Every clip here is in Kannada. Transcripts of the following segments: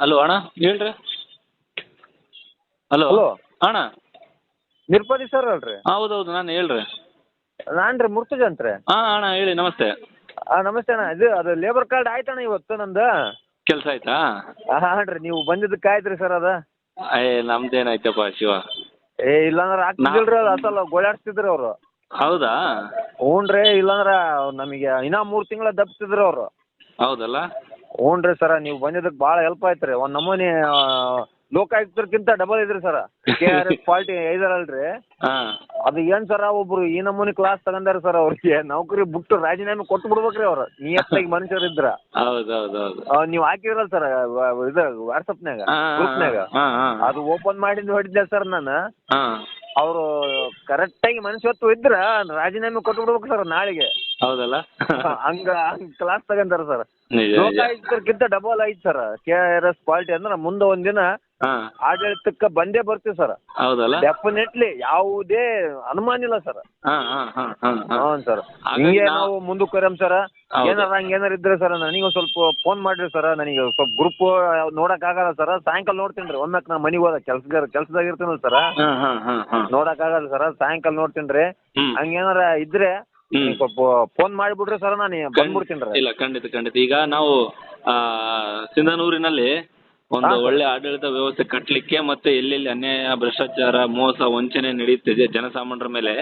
ಹಲೋ ಅಣ್ಣ ಹೇಳ್ರಿ. ಹಲೋ ಹಲೋ ಅಣ್ಣ. ನಿರ್ಪದಿ ಸರ್ ಅಲ್ರಿ? ಹೌದೌದು ನಾನು ಹೇಳ್ರಿ. ನಾನು ರೀ ಹಾ ಅಂತ ರೀ. ಹಾಂ ಅಣ್ಣ ಹೇಳಿ ನಮಸ್ತೆ. ಆ, ನಮಸ್ತೆ ಅಣ್ಣ ಇದು ಅದು ಲೇಬರ್ ಕಾರ್ಡ್ ಆಯ್ತಣ್ಣ ಇವತ್ತು ನಂದು. ಕೆಲಸ ಆಯ್ತಾ? ಹಾ ರೀ ನೀವು ಬಂದಿದ್ದಕ್ಕೆ ಕಾಯ್ತ್ರಿ ರೀ ಸರ್ ಅದ. ಏ ನಮ್ದೇನಾಯ್ತಪ್ಪ ಶಿವ. ಏ ಇಲ್ಲಾಂದ್ರೆ ಆಗ್ತಿದ್ದಿಲ್ರಿ ಅದು ಅಸಲು ಗೋಳಾಡ್ಸ್ತಿದ್ರು ಅವರು. ಹೌದಾ? ಹ್ಞೂ ರೀ ಇಲ್ಲಾಂದ್ರೆ ನಮಗೆ ಇನ್ನೂ ಮೂರು ತಿಂಗಳ ದಪ್ತಿದ್ರು ಅವರು. ಹೌದಲ್ಲ? ಹ್ಞೂ ರೀ ಸರ ನೀವು ಬಂದಿದ್ದಕ್ಕೆ ಭಾಳ ಹೆಲ್ಪ್ ಆಯ್ತು ರೀ. ಒಂದು ನಮೂನಿ ಲೋಕಾಯುಕ್ತರ್ಕಿಂತ ಡಬಲ್ ಇದ್ರಿ sir. K R S party ಐದಾರಲ್ರಿ ಹಾಂ. ಅದು ಏನು ಸರ ಒಬ್ರು ಈ ನಮೂನಿ ಕ್ಲಾಸ್ ತಗೊಂಡಾರ ಸರ್ ಅವ್ರಿಗೆ ನೌಕರಿ ಬಿಟ್ಟು ರಾಜೀನಾಮೆ ಕೊಟ್ಟು ಬಿಡ್ಬೇಕ್ರಿ ಅವ್ರು. ನಿಯತ್ತಾಗಿ ಮನುಷ್ಯರು ಇದ್ರ. ಹೌದು ಹೌದು ಹೌದು ನೀವು ಹಾಕಿರಲ್ಲ ಸರ್ ಇದು ವಾಟ್ಸಪ್ನಾಗ ಗ್ರೂಪ್ನಾಗ ಗ್ರೂಪ್ ನಾಗ ಅದು ಓಪನ್ ಮಾಡಿ ನೋಡಿದ್ದೆ ಸರ್ ನಾನು. ಹಾಂ. ಅವರು ಕರೆಕ್ಟಾಗಿ ಮನುಷ್ಯತ್ವ ಇದ್ರ ರಾಜೀನಾಮೆ ಕೊಟ್ಟು ಬಿಡ್ಬೇಕು ಸರ್ ನಾಳೆಗೆ. ಹೌದಲ್ಲ? ಹಂಗ ಹಂಗ ಕ್ಲಾಸ್ ತಗೊಂತಾರ ಸರ್ ನಿಜ ಡಬಲ್ ಐತ್ sir K R S party ಅಂದ್ರೆ ಮುಂದೆ ಒಂದಿನ ಹಾಂ. ಆಡಳಿತಕ್ಕೆ ಬಂದೇ ಬರ್ತೀವಿ ಸರ್ ಹೌದಲ್ಲ? ಡೆಫಿನೆಟ್ಲಿ ಯಾವುದೇ ಅನುಮಾನ ಇಲ್ಲ ಸರ್ ಹಾ ಹಾ ಹಾ ಹಾಂ ಹಾಂ. ಸರ್ ಹಾಗಾಗಿ ಹಿಂಗೆ ನಾವು- ನಾವು ಮುಂದಕ್ಕೂರಂ ಸರ್ ಹೌದು. ಏನಾರ ಹಂಗೆ ಏನಾರ ಇದ್ರೆ ಸರ್ ನನಗೆ ಒಂದು ಸ್ವಲ್ಪ ಫೋನ್ ಮಾಡ್ರಿ ಸರ್ ನನಗೆ ಸ್ವಲ್ಪ ಗ್ರೂಪ್ ನೋಡಕ್ಕಾಗಲ್ಲ ಸರ್ ಸಾಯಂಕಾಲ ನೋಡ್ತೀನಿ ರೀ. ಒಮ್ಮೆ ನಾ ಮನೆಗೆ ಹೋದ ಕೆಲ್ಸಗಾರ ಕೆಲ್ಸದಾಗ ಇರ್ತೀನಲ್ಲ ಸರ್ ನೋಡಕ್ ಆಗಲ್ಲ ಸರ ಹಾಂ. ನೋಡಕ್ಕಾಗಲ್ಲ ಸರ್ ಸಾಯಂಕಾಲ ನೋಡ್ತೀನಿ ರೀ. ಹಂಗೇನಾರ ಇದ್ರೆ ಸ್ವಲ್ಪ ಫೋನ್ ಮಾಡಿಬಿಡ್ರಿ ಸರ್ ನಾನು ಬಂದ್ಬಿಡ್ತೀನಿ ರೀ. ಇಲ್ಲ ಖಂಡಿತ ಖಂಡಿತ. ಈಗ ನಾವು ಆ, ಸಿಂಧನೂರಿನಲ್ಲಿ ಒಂದು ಒಳ್ಳೆ ಆಡಳಿತ ವ್ಯವಸ್ಥೆ ಕಟ್ಟಲಿಕ್ಕೆ ಮತ್ತೆ ಎಲ್ಲೆಲ್ಲಿ ಅನ್ಯಾಯ ಭ್ರಷ್ಟಾಚಾರ ಮೋಸ ವಂಚನೆ ನಡೆಯುತ್ತಿದೆ ಜನಸಾಮಾನ್ಯರ ಮೇಲೆ.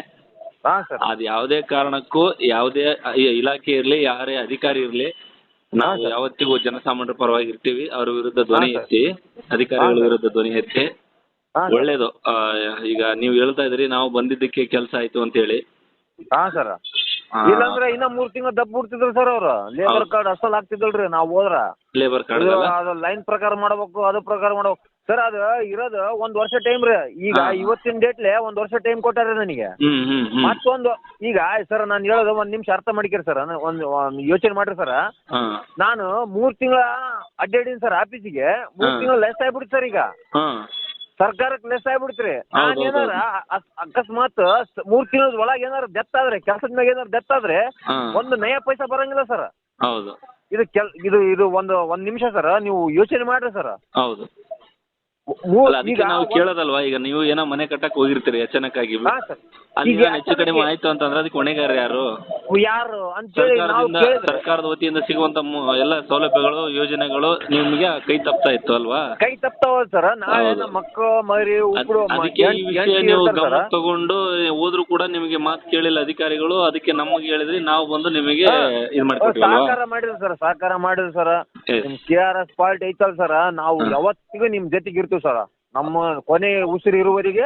ಅದ್ ಸರ್. ಅದು ಯಾವುದೇ ಕಾರಣಕ್ಕೂ ಯಾವುದೇ ಇ- ಇಲಾಖೆ ಇರಲಿ ಯಾರೇ ಅಧಿಕಾರಿ ಇರಲಿ ನಾವು ಯಾವತ್ತಿಗೂ ಜನಸಾಮಾನ್ಯರ ಪರವಾಗಿ ಇರ್ತೀವಿ. ಅವ್ರ ವಿರುದ್ಧ ಧ್ವನಿ ಹಾ, ಸರ್. ಎತ್ತಿ ಅಧಿಕಾರಿಗಳ ವಿರುದ್ಧ ಧ್ವನಿ ಎತ್ತಿ ಹಾಂ ಒಳ್ಳೇದು. ಆ, ಈಗ ನೀವು ಹೇಳ್ತಾ ಇದ್ರಿ ನಾವು ಬಂದಿದ್ದಕ್ಕೆ ಕೆಲಸ ಆಯ್ತು ಅಂತ ಹೇಳಿ. ಹಾಂ ಸರ್. ಇಲ್ಲಾಂದ್ರೆ ಇನ್ನ ಮೂರ್ ತಿಂಗಳು ದಬ್ಬ ಬಿಡ್ತಿದ್ರು ಸರ್ ಅವ್ರು. ಲೇಬರ್. ಕಾರ್ಡ್ ಅಸಲ್ ಆಗ್ತಿದ್ದಲ್ರಿ ನಾವು ಹೋದ್ರ. ಲೇಬರ್ ಕಾರ್ಡ್ ಅದು ಲೈನ್ ಪ್ರಕಾರ ಮಾಡ್ಬೇಕು ಅದು ಪ್ರಕಾರ ಮಾಡ್ಬೇಕು. ಸರ್ ಅದು ಇರೋದು ಒಂದ್ ವರ್ಷ ಟೈಮ್ ರೀ. ಈಗ. ಇವತ್ತಿನ ಡೇಟ್ಲೆ ಒಂದ್ ವರ್ಷ ಟೈಮ್ ಕೊಟ್ಟಾರ ನನಗೆ. ಮತ್ತೊಂದು ಈಗ ಸರ್ ನಾನು ಹೇಳೋದು ಒಂದ್ ನಿಮಿಷ ಅರ್ಥ ಮಾಡಿಕರಿ ಸರ್. ಒಂದ್ ಯೋಚನೆ ಮಾಡ್ರಿ ಸರ್. ನಾನು ಮೂರ್ ತಿಂಗಳ ಅಡ್ಡಾಡಿನಿ ಸರ್ ಆಫೀಸಿಗೆ. ಮೂರ್ ತಿಂಗಳ ಲೆಸ್ ಆಗ್ಬಿಡ್ತು ಸರ್ ಈಗ. ಸರ್ಕಾರಕ್ಕೆ ಲೆಸ್ ಆಗ್ಬಿಡ್ತ್ರಿ. ನಾನ್ ಏನಾರ ಅಕಸ್ಮಾತ್ ಸ- ಮೂರ್ ತಿಂಗಳ ಒಳಗೆ ಏನಾರ ಡೆತ್ ಆದ್ರೆ ಕೆಲಸದ ಮ್ಯಾಗ ಏನಾರ ಡೆತ್ ಆದ್ರೆ ಹಾ. ಒಂದು ನಯ ಪೈಸಾ ಬರಂಗಿಲ್ಲ ಸರ್. ಹೌದು. ಇದು ಕೆಲ್ ಇದು ಇದು ಒಂದು ಒಂದ್ ನಿಮಿಷ ಸರ್ ನೀವು ಯೋಚನೆ ಮಾಡ್ರಿ ಸರ್. ಹೌದು. ಅಲ್ಲ ಅದಕ್ಕೆ ನಾವು ಕೇಳೋದಲ್ವಾ ಈಗ ನೀವು ಏನೋ ಮನೆ ಕಟ್ಟಕ್ ಹೋಗಿರ್ತೀರಿ ಅಚಾನಕ್ಕಾಗಿ. ಹಾ ಸರ್. ಅಲ್ಲಿ ಈಗ ಏನೋ ಹೆಚ್ಚು ಕಡಿಮೆ ಆಯ್ತು ಅಂತಂದ್ರೆ ಅದಕ್ಕೆ ಹೊಣೆಗಾರ ಯಾರು? ಯಾರು ಅಂತೇಳಿ ನಾವು ಸರ್ಕಾರದಿಂದ ಕೇಳಿದ್ರೆ. ಸರ್ಕಾರದ ವತಿಯಿಂದ ಸಿಗುವಂತ ಮು- ಎಲ್ಲ ಸೌಲಭ್ಯಗಳು ಯೋಜನೆಗಳು ನಿಮ್ಗೆ ಕೈ ತಪ್ತಾ ಇತ್ತು ಅಲ್ವಾ? ಕೈ ತಪ್ತಾವ ಸರ್. ನಾಳೆ ಹೌದು. ನಮ್ಮ ಮಕ್ಕಳು ಮರಿ ಅದ್- ಉಕ್ಕಳು ಅದಕ್ಕೆ ಈ ವಿಷಯ ನೀವು ಗಮನ ತಗೊಂಡು ಹೋದ್ರು ಕೂಡ ನಿಮಗೆ ಮಾತು ಕೇಳಿಲ್ಲ ಅಧಿಕಾರಿಗಳು ಅದಕ್ಕೆ ನಮಗೆ ಹೇಳಿದ್ರಿ ನಾವು ಬಂದು ನಿಮಗೆ ಇದು ಸಹಕಾರ ಮಾಡಿದ್ರು ಸರ್ ಸಹಕಾರ ಮಾಡಿದ್ರು ಸರ್. Yes. ನಿಮ್ ಕೆ ಆರ್ ಎಸ್ ಪಾರ್ಟಿ ಐತಲ್ ಸರ್ ನಾವು ಯಾವತ್ತಿಗೂ ನಿಮ್ ಜೊತೆಗೆ ಇರ್ತೀವಿ ಸರ್. ನಮ್ಮ ಕೊನೆ ಉಸಿರು ಇರುವವರೆಗೆ